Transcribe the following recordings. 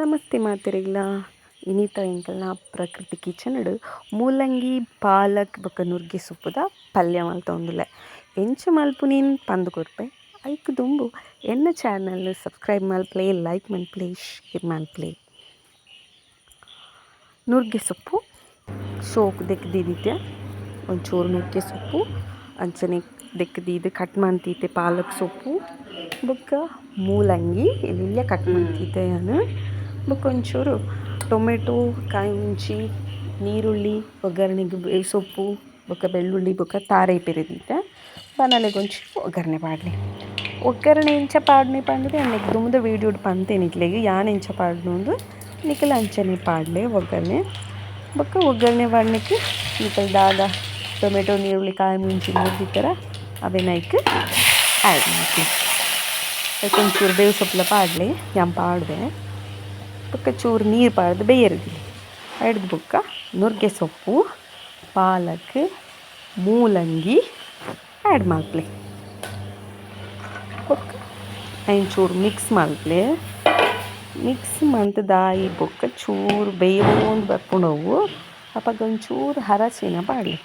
ನಮಸ್ತೆ ಮಾತೆರೆಗ್ಲ. ಇನಿತ ಎಂಕಲ್ನ ಪ್ರಕೃತಿ ಕಿಚನ್ಡ್ ಮೂಲಂಗಿ, ಪಾಲಕ್ ಬೊಕ ನುರ್ಗೆ ಸೊಪ್ಪುದ ಪಲ್ಯ ಮಲ್ತೊಂದುಲ್ಲೆ ಎಂಚ ಮಲ್ಪುನಿನ್ ಪಂದ್ ಕೊರ್ಪೆ ಐಕ್ ದುಂಬು. ಎನ್ನ ಚಾನಲ್ ಸಬ್ಸ್ಕ್ರೈಬ್ ಮಲ್ಪಲೆ, ಲೈಕ್ ಮನ್ಪಲೆ ಶೇರ್ ಮನ್ಪಲೆ ನುರ್ಗೆ ಸೊಪ್ಪು. ಶೋಕ್ ದೆಕ್ಕದಿದ್ದೆ ಒಂಚೂರು ನುಗ್ಗೆ ಸೊಪ್ಪು. ಅಂಚನೆ ದೆಕ್ಕದಿದ್ದು ಕಟ್ ಮಂತಿತ್ತೆ ಪಾಲಕ್ ಸೊಪ್ಪು. ಬೊಕ ಮೂಲಂಗಿ ಇಲ್ಲಿಯ ಕಟ್ ಮಂತಿದ್ದೆ ನಾನು ಬೊಕ ಒಂಚೂರು ಟೊಮೆಟೊ ಕಾಯಿ ಮುಂಚಿ ನೀರುಳ್ಳಿ ಒಗ್ಗರಣೆಗೆ ಸೊಪ್ಪು, ಬೊಕ ಬೆಳ್ಳುಳ್ಳಿ, ಬೊಕ ತಾರೆ ಪೆರೆದಿತ್ತೆ ಬನಲೆಗ್ ಒಂಚೂರು ಒಗ್ಗರಣೆ ಪಾಡ್ಲೆ ಒಗ್ಗರಣೆ ಇಂಚ ಪಾಡ್ನೆ ಪಂದ್ರೆ ಅನ್ನಕ್ಕೆ ದುಮ್ದ ವೀಡಿಯೋಡ್ ಪಂತೇನೆ ಯಾನ ಯಾನ್ ಪಾಡ್ನು ಅಂದು ನಿಕುಲು ಅಂಚನೆ ಪಾಡ್ಲೆ ಒಗ್ಗರಣೆ. ಬೊಕ ಒಗ್ಗರಣೆ ಪಾಡ್ನಕ್ಕ್ ನಿಖಲ್ ದಾದ, ಟೊಮೆಟೊ ನೀರುಳ್ಳಿ ಕಾಯಿ, ಮುಂಚಿ ಮೂರ್ದಿತ್ತರ ಅವೆನ್ ಐಕ್ ಆ್ಯಡ್ ಮಾಡ್ತೀನಿ. ಅದಕ್ಕೆ ಒಂಚೂರು ಬೇವು ಸೊಪ್ಪಲ ಪಾಡ್ಲೆ. ಯಾಂ ಪಾಡ್ದೆ. ಬೊಕ ಚೂರು ನೀರು ಪಾಡ್ದ್ ಬೇಯೆರೆ ಎಡ್ದು ಬುಕ್ಕ ನುರ್ಗೆ ಸೊಪ್ಪು, ಪಾಲಕ್, ಮೂಲಂಗಿ ಆ್ಯಡ್ ಮಾಡ್ಲಿ ಐನ್ ಚೂರು ಮಿಕ್ಸ್ ಮಾಡ್ಲಿ ಮಿಕ್ಸ್ ಮಂತ್ ದಾಯಿ ಬೊಕ್ಕ ಚೂರು ಬೇಯೋಂದು ಬರ್ಕೊಂಡವು ಅಪ್ಪಾಗ ಒಂಚೂರು ಹರಸಿನ ಪಾಡ್ಲೆ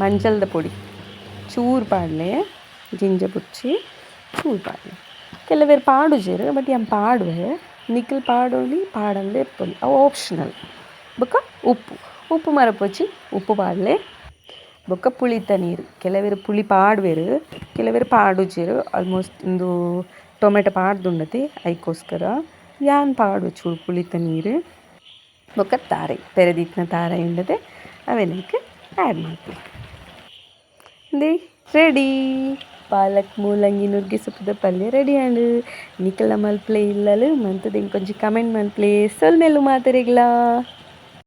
ಮಂಜಲ್ದ ಪುಡಿ. ಚೂರು ಪಾಡ್ಲೆ ಜಿಂಜ ಬುಚ್ಚಿ, ಚೂರು ಪಾಡ್ಲೆ ಪಾಡು ಪಾಡುಜೆರ್, ಬಟ್ ಏನು ಪಾಡುವೆ. ಪಾಡೊಲಿ ಪಾಡಂದೆ ಇಪ್ಪೊಲಿ ಅವು ಆಪ್ಷನಲ್ ಬೊಕ ಉಪ್ಪು ಉಪ್ಪು ಮರಪೊಚ್ಚಿ ಉಪ್ಪು ಪಾಡ್ಲೆ ಬೊಕ ಪುಳಿತ ನೀರು ಕೆಲವೆರ್ ಪುಳಿ ಪಾಡ್ವೆರ್ ಕೆಲವೆರ್ ಪಾಡುಜೆರ್ ಆಲ್ಮೋಸ್ಟ್ ಉಂದು ಟೊಮೆಟೊ ಪಾಡ್ದುಂಡತೆ ಐಕೋಸ್ಕರ ಯಾನ್ ಪಾಡು ಚೂರು ಪುಳಿತ ನೀರು ಬೊಕ ತಾರೆ ಪೆರೆದಿತ್ತಿನ ತಾರೆ ಉಂಡತೆ ಅವೆನೈಕ್ ಆ್ಯಡ್ ಉಂದೆ ರೆಡಿ ಪಾಲಕ್ ಮೂಲಂಗಿ ನುರ್ಗಿ ಸೊಪ್ಪದ ಪಲ್ಯ ರೆಡಿ ಆಂಡ್. ನಿಕಲ್ನ ಮಲ್ಪಲೆ ಇಲ್ಲಲ್ ಮಂತುದು ಎಂಕ್ ಒಂಜಿ ಕಮೆಂಟ್ ಸೊಲ್ ಮೇಲೂ